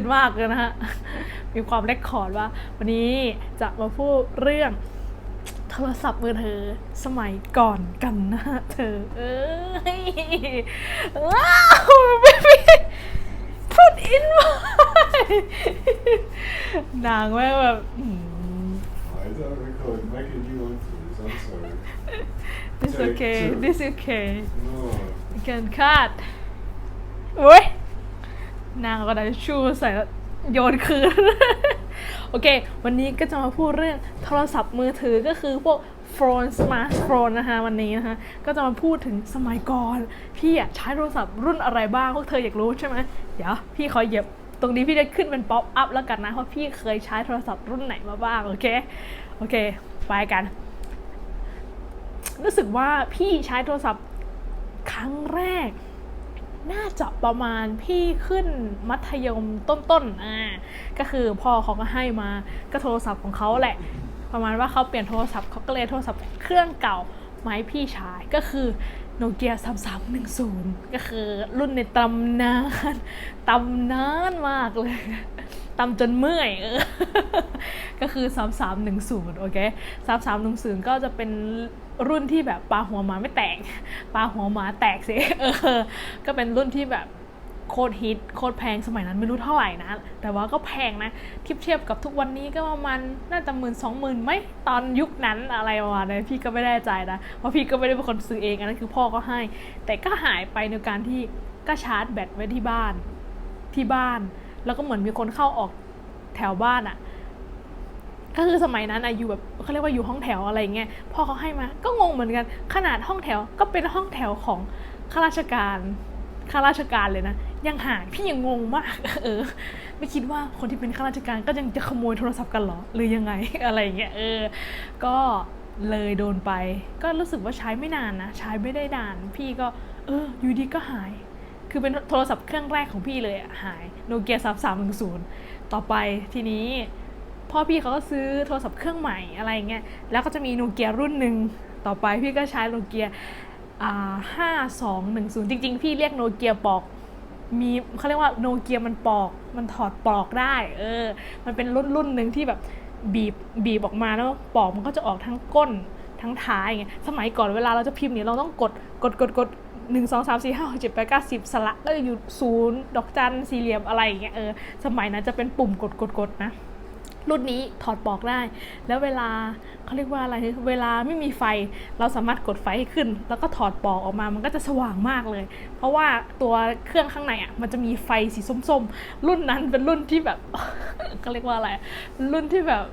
นมากเลยนะฮะ มีความเรคคอร์ดว่า วันนี้จะมาพูดเรื่องโทรศัพท์มือถือสมัยก่อนกันนะฮะเธอ เอ้ยว้าวไม่มีพูดอินมากนางแม่งแบบอืม I don't record making you onto this. I'm sorry. this Take okay two. this okay No. you can cut โอ้ย นางก็ได้ชูใส่แล้วโยนคืน โอเค วันนี้ก็จะมาพูดเรื่องโทรศัพท์มือถือก็คือพวกโฟนสมาร์ทโฟนนะคะวันนี้นะคะ ก็จะมาพูดถึงสมัยก่อน พี่อะใช้โทรศัพท์รุ่นอะไรบ้าง พวกเธออยากรู้ใช่ไหมเดี๋ยวพี่ขอเหยียบตรงนี้พี่จะขึ้นเป็นป๊อปอัพแล้วกันนะว่าะพี่เคยใช้โทรศัพท์รุ่นไหนมาบ้าง โอเค โอเค ไปกัน รู้สึกว่าพี่ใช้โทรศัพท์ครั้งแรก น่าจะประมาณพี่ขึ้นมัธยมต้นๆอ่าก็คือพ่อเขาก็ให้มาก็โทรศัพท์ของเขาแหละ ประมาณว่าเขาเปลี่ยนโทรศัพท์เขาก็เลยโทรศัพท์เครื่องเก่าไม้พี่ชายก็คือโนเกีย3310 ก็คือรุ่นในตำนานตำนานมากเลยตำจนเมื่อยเออก็คือ 3310 โอเค 3310 ก็จะเป็น รุ่นที่แบบปลาหัวหมาไม่แตกปลาหัวหมาแตกสิเออ ก็เป็นรุ่นที่แบบโคตรฮิตโคตรแพงสมัยนั้นไม่รู้เท่าไหร่นะ แต่ว่าก็แพงนะเทียบเทียบกับทุกวันนี้ก็ประมาณน่าจะหมื่นสองหมื่นไหมตอนยุคนั้นอะไรประมาณนั้นพี่ก็ไม่แน่ใจนะเพราะพี่ก็ไม่ได้เป็นคนซื้อเองอันนั้นคือพ่อก็ให้ แต่ก็หายไปในการที่ก็ชาร์จแบตไว้ที่บ้านที่บ้าน แล้วก็เหมือนมีคนเข้าออกแถวบ้านอะ่ะ ก็คือสมัยนั้นอะอยู่แบบเขาเรียกว่าอยู่ห้องแถวอะไรเงี้ยพอเขาให้มาก็งงเหมือนกัน ขนาดห้องแถวก็เป็นห้องแถวของข้าราชการข้าราชการเลยนะ ยังหายพี่ยังงงมาก เออ ไม่คิดว่าคนที่เป็นข้าราชการก็ยังจะขโมยโทรศัพท์กันเหรอหรือยังไงอะไรเงี้ยเออ ก็เลยโดนไป ก็รู้สึกว่าใช้ไม่นานนะ ใช้ไม่ได้นาน พี่ก็ เออ อยู่ดีก็หาย คือเป็นโทรศัพท์เครื่องแรกของพี่เลยอะหายโนเกียสามสามหนึ่งศูนย์ต่อไปทีนี้ พ่อพี่เขาก็ซื้อโทรศัพท์เครื่องใหม่อะไรเงี้ยแล้วก็จะมีโนเกียรุ่นหนึ่งต่อไปพี่ก็ใช้โนเกียอ่าห้าสองหนึ่งศูนย์จริง ๆ พี่เรียกโนเกียปอกมีเขาเรียกว่าโนเกียมันปอกมันถอดปลอกได้ เออ มันเป็นรุ่นรุ่นหนึ่งที่แบบบีบบีบออกมาแล้วปอกมันก็จะออกทั้งก้นทั้งท้ายไงสมัยก่อนเวลาเราจะพิมพ์เนี่ยเราต้องกดกดกดกดหนึ่งสองสามสี่ห้าหกเจ็ดแปดเก้าสิบสละแล้วอยู่ศูนย์ดอกจันสี่เหลี่ยมอะไรอย่างเงี้ยเออสมัยนั้นจะเป็นปุ่มกดกดกดนะ รุ่นนี้ถอดปลอกได้ แล้วเวลาเขาเรียกว่าอะไรเวลาไม่มีไฟ เราสามารถกดไฟให้ขึ้น แล้วก็ถอดปลอกออกมามันก็จะสว่างมากเลย เพราะว่าตัวเครื่องข้างในอะมันจะมีไฟสีส้มๆ รุ่นนั้นเป็นรุ่นที่แบบเขาเรียกว่าอะไรรุ่นที่แบบ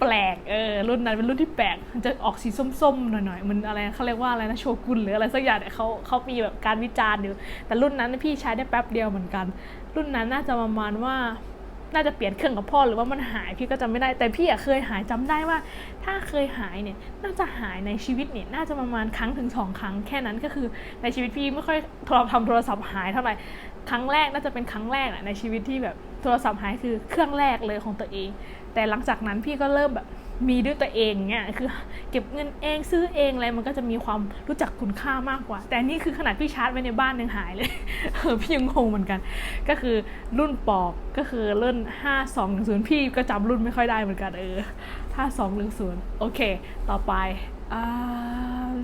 แปลกเออรุ่นนั้นเป็นรุ่นที่แปลกมันจะออกสีส้มๆหน่อยๆมันอะไรเขาเรียกว่าอะไรนะโชกุนหรืออะไรสักอย่างเนี่ยเขาเขามีแบบการวิจารณ์อยู่แต่รุ่นนั้นพี่ใช้ได้แป๊บเดียวเหมือนกัน รุ่นนั้นน่าจะประมาณว่า น่าจะเปลี่ยนเครื่องกับพ่อหรือว่ามันหายพี่ก็จำไม่ได้ แต่พี่อะเคยหายจำได้ว่า ถ้าเคยหายเนี่ยน่าจะหายในชีวิตเนี่ยน่าจะประมาณครั้งถึงสองครั้งแค่นั้นก็คือในชีวิตพี่ไม่ค่อยโทรทำโทรศัพท์หายเท่าไหร่ครั้งแรกน่าจะเป็นครั้งแรกอะในชีวิตที่แบบโทรศัพท์หายคือเครื่องแรกเลยของตัวเอง แต่หลังจากนั้นพี่ก็เริ่มแบบ มีด้วยตัวเองเนี่ยคือเก็บเงินเองซื้อเองอะไรมันก็จะมีความรู้จักคุณค่ามากกว่า แต่นี่คือขนาดพี่ชาร์จไว้ในบ้านยังหายเลยเออพี่ยังงงเหมือนกัน ก็คือรุ่นปอกก็คือรุ่น5210พี่ก็จำรุ่นไม่ค่อยได้เหมือนกันเออ5210โอเค ต่อไปอ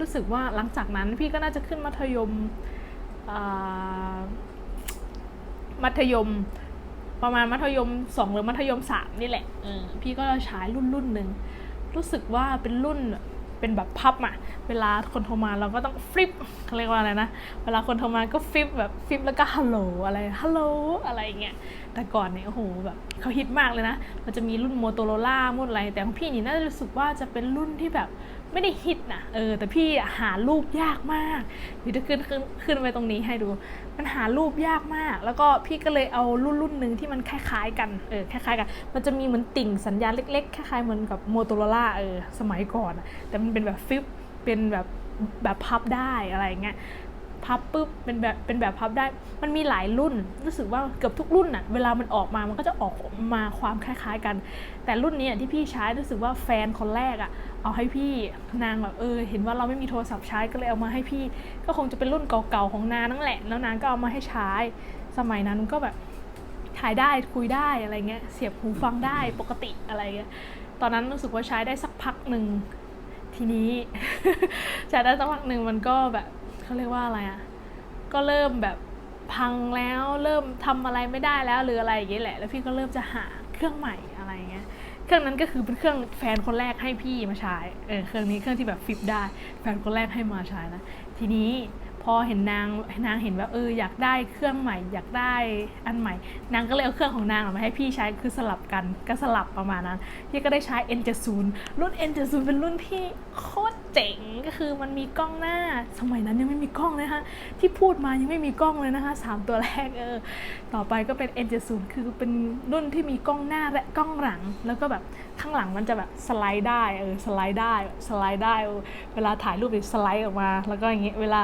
รู้สึกว่าหลังจากนั้นพี่ก็น่าจะขึ้นมัธยมมัธยม ประมาณมัธยมสองหรือมัธยมสามนี่แหละเออพี่ก็ใช้รุ่นรุ่นหนึ่งรู้สึกว่าเป็นรุ่นเป็นแบบพับอะเวลาคนโทรมาเราก็ต้องฟลิปเขาเรียกว่าอะไรนะ เวลาคนโทรมาก็ฟลิปแบบฟลิปแล้วก็ฮัลโหลอะไรฮัลโหลอะไรอย่างเงี้ยแต่ก่อนเนี่ยโอ้โหแบบเขาฮิตมากเลยนะ มันจะมีรุ่นโมโตโรล่ารุ่นอะไร แต่ของพี่นี่น่าจะรู้สึกว่าจะเป็นรุ่นที่แบบ ไม่ได้ฮิตนะเออแต่พี่หารูปยากมากเดี๋ยวจะขึ้นขึ้นขึ้นไปตรงนี้ให้ดู มันหารูปยากมาก แล้วก็พี่ก็เลยเอารุ่นรุ่นหนึ่งที่มันคล้ายๆกันเออคล้ายๆกัน มันจะมีเหมือนติ่งสัญญาณเล็กๆคล้ายๆเหมือนกับโมโตโรล่าเออสมัยก่อนอะแต่มันเป็นแบบฟิปเป็นแบบแบบพับได้อะไรเงี้ย พับปุ๊บเป็นแบบเป็นแบบพับได้ มันมีหลายรุ่น รู้สึกว่าเกือบทุกรุ่นอะเวลามันออกมามันก็จะออกมาความคล้ายๆกัน แต่รุ่นนี้อะที่พี่ใช้รู้สึกว่าแฟนคนแรกอะเอาให้พี่นางแบบเออ เห็นว่าเราไม่มีโทรศัพท์ใช้ก็เลยเอามาให้พี่ ก็คงจะเป็นรุ่นเก่าๆของนางนั่นแหละ แล้วนางก็เอามาให้ใช้ สมัยนั้นก็แบบถ่ายได้คุยได้อะไรเงี้ยเสียบหูฟังได้ปกติอะไรเงี้ยตอนนั้นรู้สึกว่าใช้ได้สักพักหนึ่งทีนี้ ใช้ได้สักพักหนึ่งมันก็แบบ เขาเรียกว่าอะไรอะก็เริ่มแบบพังแล้วเริ่มทำอะไรไม่ได้แล้วหรืออะไรอย่างเงี้ยแหละ แล้วพี่ก็เริ่มจะหาเครื่องใหม่อะไรเงี้ยเครื่องนั้นก็คือเป็นเครื่องแฟนคนแรกให้พี่มาใช้เออเครื่องนี้เครื่องที่แบบฟิปได้ แฟนคนแรกให้มาใช้นะทีนี้ พอเห็นนางนางเห็นว่าเอออยากได้เครื่องใหม่ อยากได้อันใหม่ นางก็เลยเอาเครื่องของนางมาให้พี่ใช้คือสลับกันก็สลับประมาณนั้น พี่ก็ได้ใช้ N70 รุ่น N70 เป็นรุ่นที่โคตรเจ๋งก็คือมันมีกล้องหน้า สมัยนั้นยังไม่มีกล้องเลยฮะที่พูดมายังไม่มีกล้องเลยนะคะสามตัวแรกเออต่อไปก็เป็น N70 คือเป็นรุ่นที่มีกล้องหน้าและกล้องหลัง แล้วก็แบบข้างหลังมันจะแบบสไลด์ได้เออสไลด์ได้สไลด์ได้ เวลาถ่ายรูปเนี่ยสไลด์ออกมา แล้วก็อย่างเงี้ยเวลา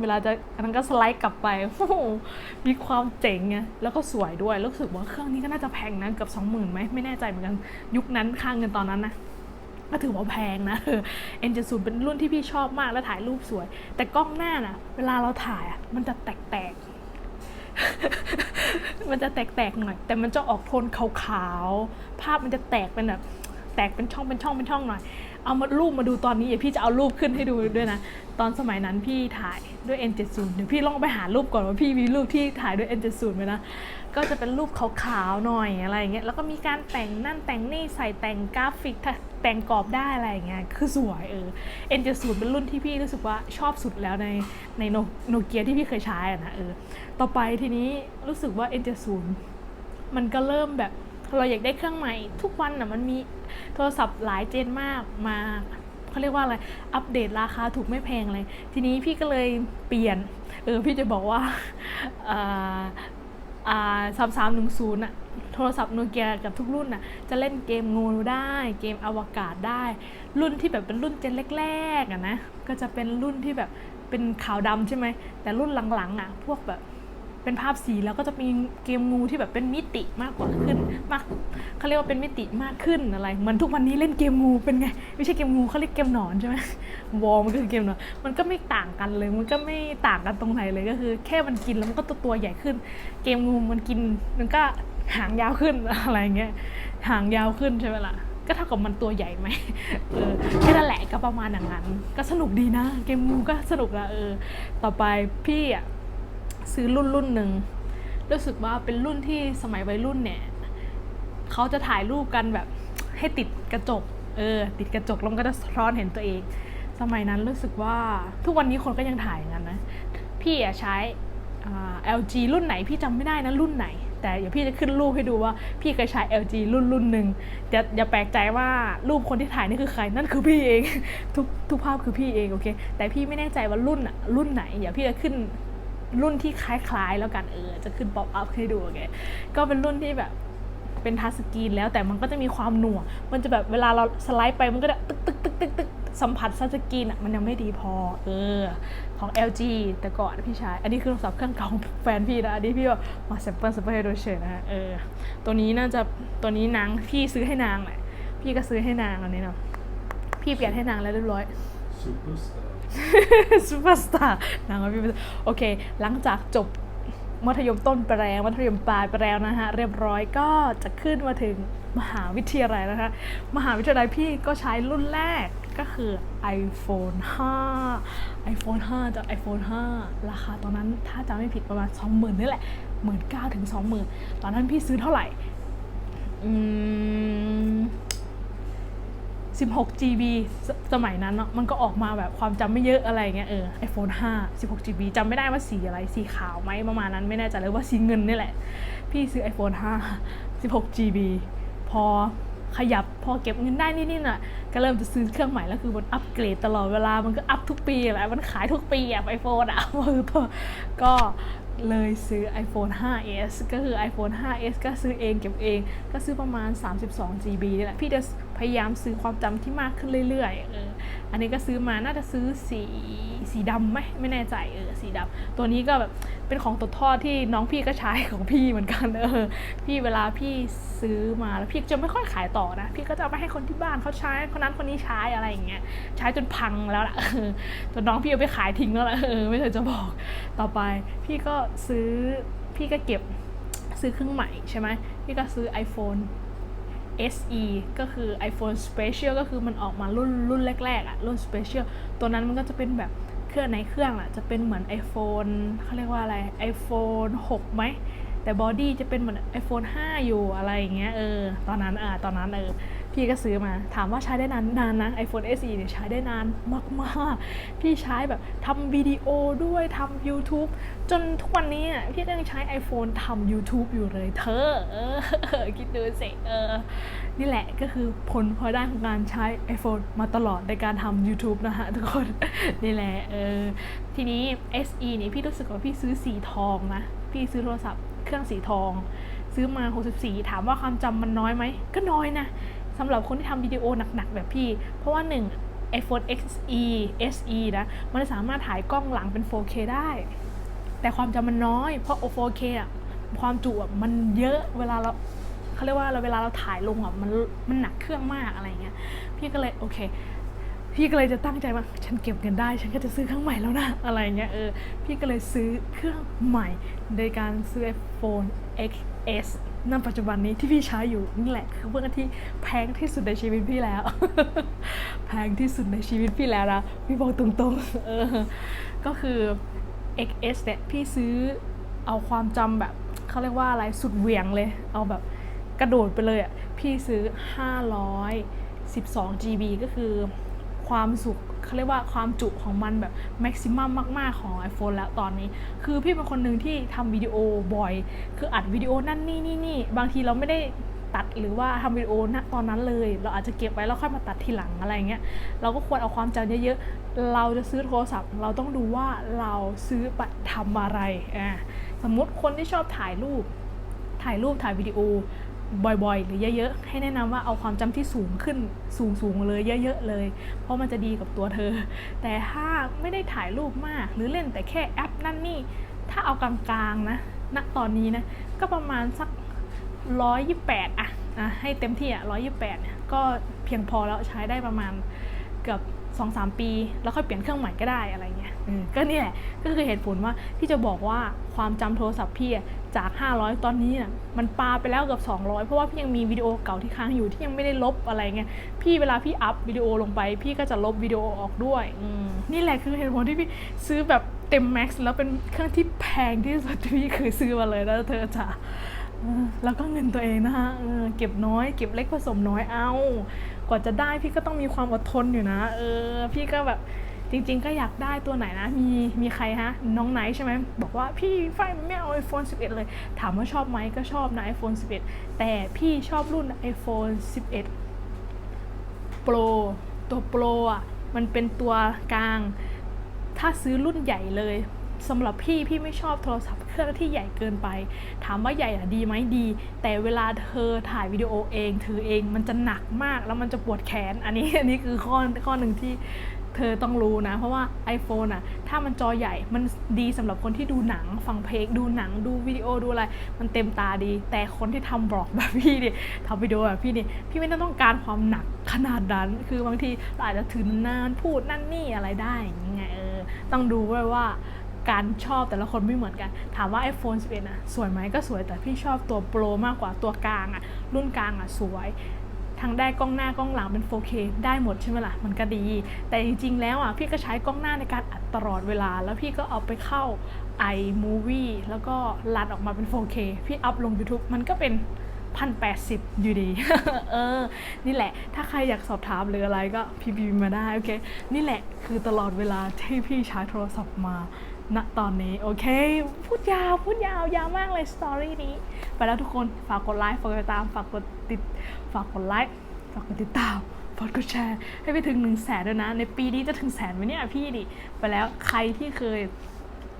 เวลาจะอันนั้นก็สไลด์กลับไปโอ้โหมีความเจ๋งไงแล้วก็สวยด้วยรู้สึกว่าเครื่องนี้ก็น่าจะแพงนะเกือบสองหมื่นไหมไม่แน่ใจเหมือนกันยุคนั้นค่างเงินตอนนั้นนะก็ถือว่าแพงนะเอ็นเจสูเป็นรุ่นที่พี่ชอบมากและถ่ายรูปสวย แต่กล้องหน้าน่ะ เวลาเราถ่ายอะมันจะแตกๆ มันจะแตกๆหน่อย แต่มันจะออกโทนขาวๆ ภาพมันจะแตกเป็นแบบแตกเป็นช่องเป็นช่องเป็นช่องหน่อย เอามารูปมาดูตอนนี้เดี๋ยวพี่จะเอารูปขึ้นให้ดูด้วยนะ ตอนสมัยนั้นพี่ถ่ายด้วย N70 เดี๋ยวพี่ลองไปหารูปก่อนว่าพี่มีรูปที่ถ่ายด้วย N70 ไหมนะ ก็จะเป็นรูปขาวๆหน่อยอะไรอย่างเงี้ย แล้วก็มีการแต่งนั่นแต่งนี่ใส่แต่งกราฟิกแต่งกรอบได้อะไรอย่างเงี้ย คือสวยเออ N70 เป็นรุ่นที่พี่รู้สึกว่าชอบสุดแล้วในในโนโนเกียที่พี่เคยใช้อะนะเออ ต่อไปทีนี้รู้สึกว่า N70 มันก็เริ่มแบบ เราอยากได้เครื่องใหม่ ทุกวันน่ะมันมีโทรศัพท์หลายเจนมากมาเขาเรียกว่าอะไร อัปเดตราคาถูกไม่แพงเลย ทีนี้พี่ก็เลยเปลี่ยน เออ พี่จะบอกว่าอ่าอ่าสามสามหนึ่งศูนย์อะโทรศัพท์โนเกียกับทุกรุ่นอะจะเล่นเกมงูได้เกมอวกาศได้ รุ่นที่แบบเป็นรุ่นเจนแรกๆอะนะ ก็จะเป็นรุ่นที่แบบเป็นขาวดำใช่ไหม แต่รุ่นหลังๆอะพวกแบบ เป็นภาพสีแล้วก็จะมีเกมงูที่แบบเป็นมิติมากกว่าขึ้นมากเขาเรียกว่าเป็นมิติมากขึ้นอะไรเหมือนทุกวันนี้เล่นเกมงูเป็นไงไม่ใช่เกมงูเขาเรียกเกมหนอนใช่ไหมวอลมันก็คือเกมหนอนมันก็ไม่ต่างกันเลยมันก็ไม่ต่างกันตรงไหนเลยก็คือ แค่มันกินแล้วมันก็ตัวตัวใหญ่ขึ้น เกมงูมันกินมันก็หางยาวขึ้นอะไรเงี้ยหางยาวขึ้นใช่ไหมล่ะก็เท่ากับมันตัวใหญ่ไหมเออแค่นั้นแหละก็ประมาณอย่างนั้น ก็สนุกดีนะ เกมงูก็สนุกละเออ ต่อไปพี่อะ ซื้อรุ่นรุ่นหนึ่งรู้สึกว่าเป็นรุ่นที่สมัยวัยรุ่นเนี่ยเขาจะถ่ายรูปกันแบบให้ติดกระจกเออติดกระจกแล้วมันก็จะสะท้อนเห็นตัวเอง สมัยนั้นรู้สึกว่าทุกวันนี้คนก็ยังถ่ายอย่างนั้นนะ พี่อะใช้ LG รุ่นไหนพี่จำไม่ได้นะรุ่นไหน แต่เดี๋ยวพี่จะขึ้นรูปให้ดูว่าพี่เคยใช้ LG รุ่นรุ่นหนึ่งอย่าอย่าแปลกใจว่ารูปคนที่ถ่ายนี่คือใครนั่นคือพี่เอง ทุกทุกภาพคือพี่เองโอเคแต่พี่ไม่แน่ใจว่ารุ่นอะรุ่นไหนเดี๋ยวพี่จะขึ้น รุ่นที่คล้ายๆ แล้วกันเออ จะขึ้นป๊อปอัพให้ดูโอเคก็เป็นรุ่นที่แบบเป็นทัชสกรีนแล้วแต่มันก็จะมีความหน่วงมันจะแบบเวลาเราสไลด์ไปมันก็จะตึกตึกตึกตึกตึกสัมผัสทัชสกรีนอะมันยังไม่ดีพอ เออ ของ LG แต่ก่อนพี่ชาย อันนี้คือโทรศัพท์เครื่องเก่าของแฟนพี่นะอันนี้พี่ว่ามาแซมเปิลแซมเปิลให้ดูเฉยนะฮะเออตัวนี้น่าจะตัวนี้นางพี่ซื้อให้นางแหละพี่ก็ซื้อให้นางอันนี้เนาะพี่เปลี่ยนให้นางแล้วเรียบร้อย Superstar. ซูเปอร์สตาร์นางว่าพี่โอเค หลังจากจบมัธยมต้นไปแล้วมัธยมปลายไปแล้วนะฮะ เรียบร้อยก็จะขึ้นมาถึงมหาวิทยาลัยนะคะ มหาวิทยาลัยพี่ก็ใช้รุ่นแรกก็คือ iPhone 5 iPhone 5 จาก iPhone 5 ราคาตอนนั้นถ้าจำไม่ผิดประมาณ 20,000นี่แหละ 19,000ถึง20,000 ตอนนั้นพี่ซื้อเท่าไหร่ อืม 16 GB สสมัยนั้นเนาะมันก็ออกมาแบบความจำไม่เยอะอะไรเงี้ยเออ iPhone 5 16 GB จำไม่ได้ว่าสีอะไรสีขาวไหมประมาณนั้นไม่แน่ใจเลยว่าสีเงินนี่แหละ พี่ซื้อ iPhone 5 16 GB พอขยับพอเก็บเงินได้นิดๆน่ะก็เริ่มจะซื้อเครื่องใหม่แล้วคือมันอัปเกรดตลอดเวลามันก็อัพทุกปีแหละมันขายทุกปีอะไอโฟนอะคือตัวก็เลยซื้อ iPhone 5s ก็คือ iPhone 5s ก็ซื้อเองเก็บเอง ก็ซื้อประมาณ 32 GB นี่แหละพี่จะ พยายามซื้อความจำที่มากขึ้นเรื่อยๆเอออันนี้ก็ซื้อมาน่าจะซื้อสีสีดำไหมไม่แน่ใจเออสีดำตัวนี้ก็แบบเป็นของตกทอดที่น้องพี่ก็ใช้ของพี่เหมือนกันเออพี่เวลาพี่ซื้อมาแล้วพี่จะไม่ค่อยขายต่อนะ พี่ก็จะเอาไปให้คนที่บ้านเขาใช้คนนั้นคนนี้ใช้อะไรอย่างเงี้ยใช้จนพังแล้วล่ะเออจนน้องพี่เอาไปขายทิ้งแล้วล่ะเออไม่เคยจะบอกต่อไป พี่ก็ซื้อพี่ก็เก็บซื้อเครื่องใหม่ใช่ไหมพี่ก็ซื้อ iPhone SE ก็คือ iPhone Special ก็คือมันออกมารุ่นรุ่นแรกๆอะรุ่น Special ตัวนั้นมันก็จะเป็นแบบเครื่องในเครื่องอะจะเป็นเหมือน iPhone เขาเรียกว่าอะไร iPhone 6ไหม แต่บอดี้จะเป็นเหมือน iPhone 5 อยู่อะไรอย่างเงี้ยเออ ตอนนั้นอะตอนนั้นเออ พี่ก็ซื้อมา ถามว่าใช้ได้นานนานนะ iPhone SE เนี่ยใช้ได้นานมากๆ พี่ใช้แบบทำวิดีโอด้วยทำ YouTube จนทุกวันนี้พี่ก็ยังใช้ iPhone ทำ YouTube อยู่เลยเธอเออคิดดูสิเออนี่แหละก็คือผลพลอยได้ของการใช้ iPhone มาตลอดในการทำ YouTube นะฮะทุกคน นี่แหละเออทีนี้ SE นี่พี่รู้สึกว่าพี่ซื้อสีทองนะ พี่ซื้อโทรศัพท์เครื่องสีทอง ซื้อมา 64 ถามว่าความจำมันน้อยไหม ก็น้อยนะ สำหรับคนที่ทำวิดีโอหนักๆ แบบพี่ เพราะว่า 1 iPhone XE SE นะ มันสามารถถ่ายกล้องหลังเป็น 4K ได้ แต่ความจำมันน้อย เพราะ 4K อะความจุอะมันเยอะเวลาเราเขาเรียกว่าเราเวลาเราถ่ายลงอะมันมันหนักเครื่องมากอะไรเงี้ย พี่ก็เลยโอเค พี่ก็เลยจะตั้งใจว่าฉันเก็บเงินได้ ฉันก็จะซื้อเครื่องใหม่แล้วนะอะไรเงี้ยเออพี่ก็เลยซื้อเครื่องใหม่ โดยการซื้อ iPhone XS ณปัจจุบันนี้ที่พี่ใช้อยู่นี่แหละคือเครื่องที่แพงที่สุดในชีวิตพี่แล้ว แพงที่สุดในชีวิตพี่แล้วนะพี่บอกตรงๆเออก็คือ XS เนี่ยพี่ซื้อเอาความจำแบบเขาเรียกว่าอะไรสุดเหวี่ยงเลย เอาแบบกระโดดไปเลยอะพี่ซื้อ 512 GB ก็คือ ความสุขเขาเรียกว่าความจุของมันแบบแม็กซิมัมมาก ๆ ของ iPhone แล้วตอนนี้ คือพี่เป็นคนหนึ่งที่ทำวิดีโอบ่อย คืออัดวิดีโอนั่นนี่นี่นี่บางทีเราไม่ได้ตัดหรือว่าทำวิดีโอณตอนนั้นเลย เราอาจจะเก็บไว้แล้วค่อยมาตัดทีหลังอะไรเงี้ยเราก็ควรเอาความจำเยอะๆ เราจะซื้อโทรศัพท์ เราต้องดูว่าเราซื้อไปทำอะไรอ่าสมมติคนที่ชอบถ่ายรูปถ่ายรูปถ่ายวิดีโอ บ่อยๆ หรือเยอะๆ ให้แนะนำว่าเอาความจำที่สูงขึ้นสูงๆเลยเยอะๆเลย เพราะมันจะดีกับตัวเธอ แต่ถ้าไม่ได้ถ่ายรูปมาก หรือเล่นแต่แค่แอปนั่นนี่ ถ้าเอากลางๆนะณตอนนี้นะ ก็ประมาณสัก128อะอะให้เต็มที่อะ128เนี่ยก็เพียงพอแล้วใช้ได้ประมาณเกือบสองสามปี แล้วค่อยเปลี่ยนเครื่องใหม่ก็ได้อะไรเงี้ยก็นี่แหละก็คือเหตุผลว่าที่จะบอกว่าความจำโทรศัพท์พี่ จาก 500 ตอนนี้น่ะมันปาไปแล้วเกือบ200 เพราะว่าพี่ยังมีวิดีโอเก่าที่ค้างอยู่ที่ยังไม่ได้ลบอะไรเงี้ยพี่เวลาพี่อัพวิดีโอลงไป พี่ก็จะลบวิดีโอออกด้วยอืมนี่แหละคือเหตุผลที่พี่ซื้อแบบเต็มแม็กซ์แล้วเป็นเครื่องที่แพงที่สุดที่พี่เคยซื้อมาเลยนะเธอจ๋าเออแล้วก็เงินตัวเองนะคะเออเก็บน้อย เก็บเล็กผสมน้อยเอา กว่าจะได้พี่ก็ต้องมีความอดทนอยู่นะ เออ พี่ก็แบบ จริงๆ ก็อยากได้ตัวไหนนะ มีมีใครฮะ น้องไนท์ใช่ไหม บอกว่าพี่ไฟไม่เอา iPhone 11 เลย ถามว่าชอบไหมก็ชอบนะ iPhone 11 แต่พี่ชอบรุ่น iPhone 11 Pro ตัว Pro อะ มันเป็นตัวกลาง ถ้าซื้อรุ่นใหญ่เลยสำหรับพี่พี่ไม่ชอบโทรศัพท์เครื่องที่ใหญ่เกินไป ถามว่าใหญ่อะดีไหมดี แต่เวลาเธอถ่ายวิดีโอเองถือเองมันจะหนักมากแล้วมันจะปวดแขน อันนี้อันนี้คือข้อข้อหนึ่งที่ เธอต้องรู้นะ เพราะว่า iPhone อะถ้ามันจอใหญ่มันดีสำหรับคนที่ดูหนังฟังเพลงดูหนังดูวิดีโอดูอะไร มันเต็มตาดี แต่คนที่ทำบล็อกแบบพี่เนี่ยทำวิดีโอแบบพี่เนี่ยพี่ไม่ต้องการความหนักขนาดนั้น คือบางทีเราอาจจะถือนานพูดนั่นนี่อะไรได้อย่างเงี้ยเออต้องดูไว้ว่าการชอบแต่ละคนไม่เหมือนกัน ถามว่า iPhone 11อะสวยไหมก็สวยแต่พี่ชอบตัวโปรมากกว่าตัวกลางอะรุ่นกลางอะสวย ทั้งได้กล้องหน้ากล้องหลังเป็น 4K ได้หมดใช่ไหมล่ะ มันก็ดี แต่จริงๆ แล้วอะพี่ก็ใช้กล้องหน้าในการอัดตลอดเวลา แล้วพี่ก็เอาไปเข้า iMovie แล้วก็รันออกมาเป็น 4K พี่อัพลง YouTube มันก็เป็นพันแปดสิบอยู่ดี เออ นี่แหละ ถ้าใครอยากสอบถามหรืออะไรก็พิมพ์มาได้ โอเค นี่แหละคือตลอดเวลาที่พี่ใช้โทรศัพท์มา ณตอนนี้ โอเค พูดยาว พูดยาว ยาวมากเลยสตอรี่นี้ ไปแล้วทุกคน ฝากกดไลค์ ฝากกดติดตาม ฝากกดติด ฝากกดไลค์ ฝากกดติดตาม ฝากกดแชร์ ให้ไปถึงหนึ่งแสนด้วยนะ ในปีนี้จะถึงแสนไหมเนี่ยพี่ดิ ไปแล้วใครที่เคย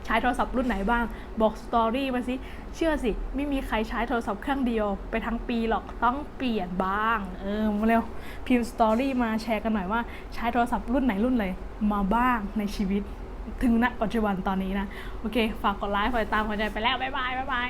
ใช้โทรศัพท์รุ่นไหนบ้าง บอกสตอรี่มาสิ เชื่อสิ ไม่มีใครใช้โทรศัพท์เครื่องเดียว ไปทั้งปีหรอก ต้องเปลี่ยนบ้าง เออ มาเร็ว พิมพ์สตอรี่มาแชร์กันหน่อยว่า ใช้โทรศัพท์รุ่นไหนรุ่นเลยมาบ้างในชีวิต ถึงณปัจจุบันตอนนี้นะ โอเค ฝากกดไลค์ฝากติดตามหัวใจไปแล้ว บ๊ายบาย บ๊ายบาย